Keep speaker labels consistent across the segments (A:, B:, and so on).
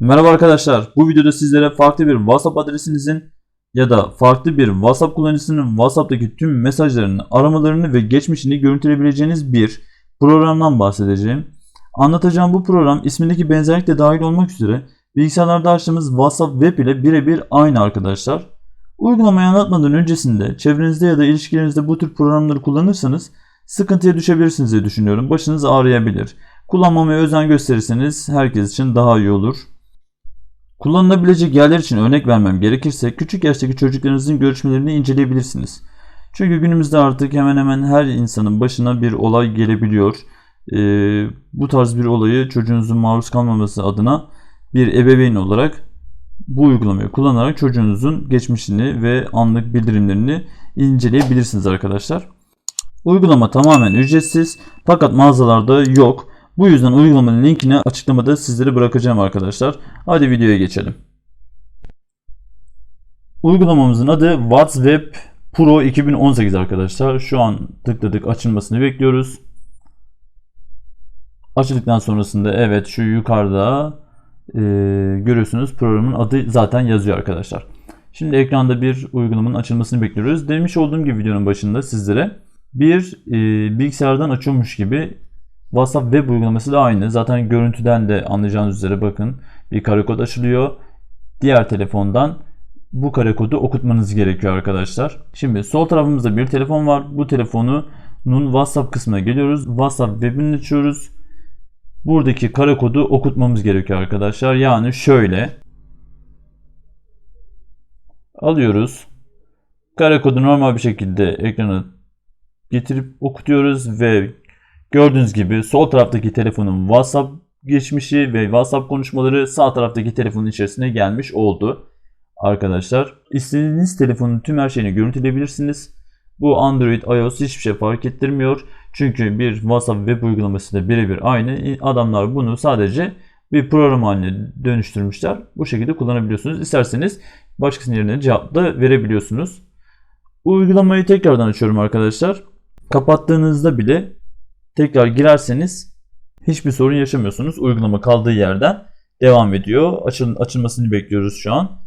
A: Merhaba arkadaşlar. Bu videoda sizlere farklı bir WhatsApp adresinizin ya da farklı bir WhatsApp kullanıcısının WhatsApp'taki tüm mesajlarını, aramalarını ve geçmişini görüntüleyebileceğiniz bir programdan bahsedeceğim. Anlatacağım bu program ismindeki benzerlik de dahil olmak üzere bilgisayarlarda açtığımız WhatsApp web ile birebir aynı arkadaşlar. Uygulamayı anlatmadan öncesinde çevrenizde ya da ilişkilerinizde bu tür programları kullanırsanız sıkıntıya düşebilirsiniz diye düşünüyorum. Başınız ağrıyabilir. Kullanmamaya özen gösterirseniz herkes için daha iyi olur. Kullanılabilecek yerler için örnek vermem gerekirse küçük yaştaki çocuklarınızın görüşmelerini inceleyebilirsiniz. Çünkü günümüzde artık hemen hemen her insanın başına bir olay gelebiliyor. Ee, bu tarz bir olayı çocuğunuzun maruz kalmaması adına bir ebeveyn olarak bu uygulamayı kullanarak çocuğunuzun geçmişini ve anlık bildirimlerini inceleyebilirsiniz arkadaşlar. Uygulama tamamen ücretsiz fakat mağazalarda yok. Bu yüzden uygulamanın linkini açıklamada sizlere bırakacağım arkadaşlar. Hadi videoya geçelim. Uygulamamızın adı WhatsApp Pro 2018 arkadaşlar. Şu an tıkladık açılmasını bekliyoruz. Açıldıktan sonrasında evet şu yukarıda e, görüyorsunuz programın adı zaten yazıyor arkadaşlar. Şimdi ekranda bir uygulamanın açılmasını bekliyoruz. Demiş olduğum gibi videonun başında sizlere bir e, bilgisayardan açıyormuş gibi WhatsApp web uygulaması da aynı. Zaten görüntüden de anlayacağınız üzere bakın bir kare kod açılıyor. Diğer telefondan bu kare kodu okutmanız gerekiyor arkadaşlar. Şimdi sol tarafımızda bir telefon var. Bu telefonun WhatsApp kısmına geliyoruz. WhatsApp webini açıyoruz. Buradaki kare kodu okutmamız gerekiyor arkadaşlar. Yani şöyle alıyoruz. Kare kodu normal bir şekilde ekrana getirip okutuyoruz ve gördüğünüz gibi sol taraftaki telefonun WhatsApp geçmişi ve WhatsApp konuşmaları sağ taraftaki telefonun içerisine gelmiş oldu. Arkadaşlar istediğiniz telefonun tüm her şeyini görüntüleyebilirsiniz. Bu Android, iOS hiçbir şey fark ettirmiyor. Çünkü bir WhatsApp web uygulaması da birebir aynı. Adamlar bunu sadece bir program haline dönüştürmüşler. Bu şekilde kullanabiliyorsunuz. İsterseniz başkasının yerine cevap da verebiliyorsunuz. Uygulamayı tekrardan açıyorum arkadaşlar. Kapattığınızda bile tekrar girerseniz hiçbir sorun yaşamıyorsunuz. Uygulama kaldığı yerden devam ediyor. Açıl açılmasını bekliyoruz şu an.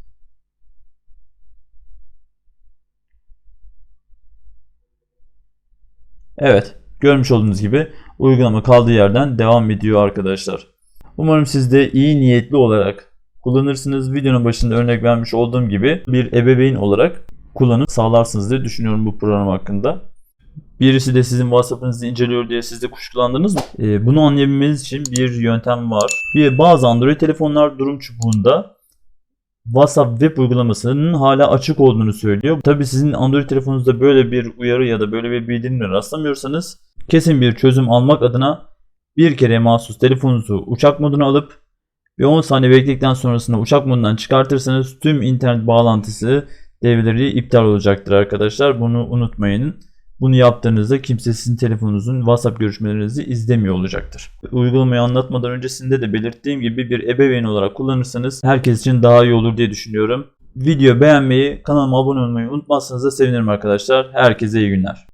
A: Evet, görmüş olduğunuz gibi uygulama kaldığı yerden devam ediyor arkadaşlar. Umarım siz de iyi niyetli olarak kullanırsınız. Videonun başında örnek vermiş olduğum gibi bir ebeveyn olarak kullanım sağlarsınız diye düşünüyorum bu program hakkında. Birisi de sizin WhatsApp'ınızı inceliyor diye siz de kuşkulandınız mı? Ee, bunu anlayabilmeniz için bir yöntem var. Bir bazı Android telefonlar durum çubuğunda WhatsApp web uygulamasının hala açık olduğunu söylüyor. Tabi sizin Android telefonunuzda böyle bir uyarı ya da böyle bir bildirimle rastlamıyorsanız kesin bir çözüm almak adına bir kere mahsus telefonunuzu uçak moduna alıp bir 10 saniye bekledikten sonrasında uçak modundan çıkartırsanız tüm internet bağlantısı devreleri iptal olacaktır arkadaşlar. Bunu unutmayın. Bunu yaptığınızda kimse sizin telefonunuzun WhatsApp görüşmelerinizi izlemiyor olacaktır. Uygulamayı anlatmadan öncesinde de belirttiğim gibi bir ebeveyn olarak kullanırsanız herkes için daha iyi olur diye düşünüyorum. Video beğenmeyi, kanalıma abone olmayı unutmazsanız da sevinirim arkadaşlar. Herkese iyi günler.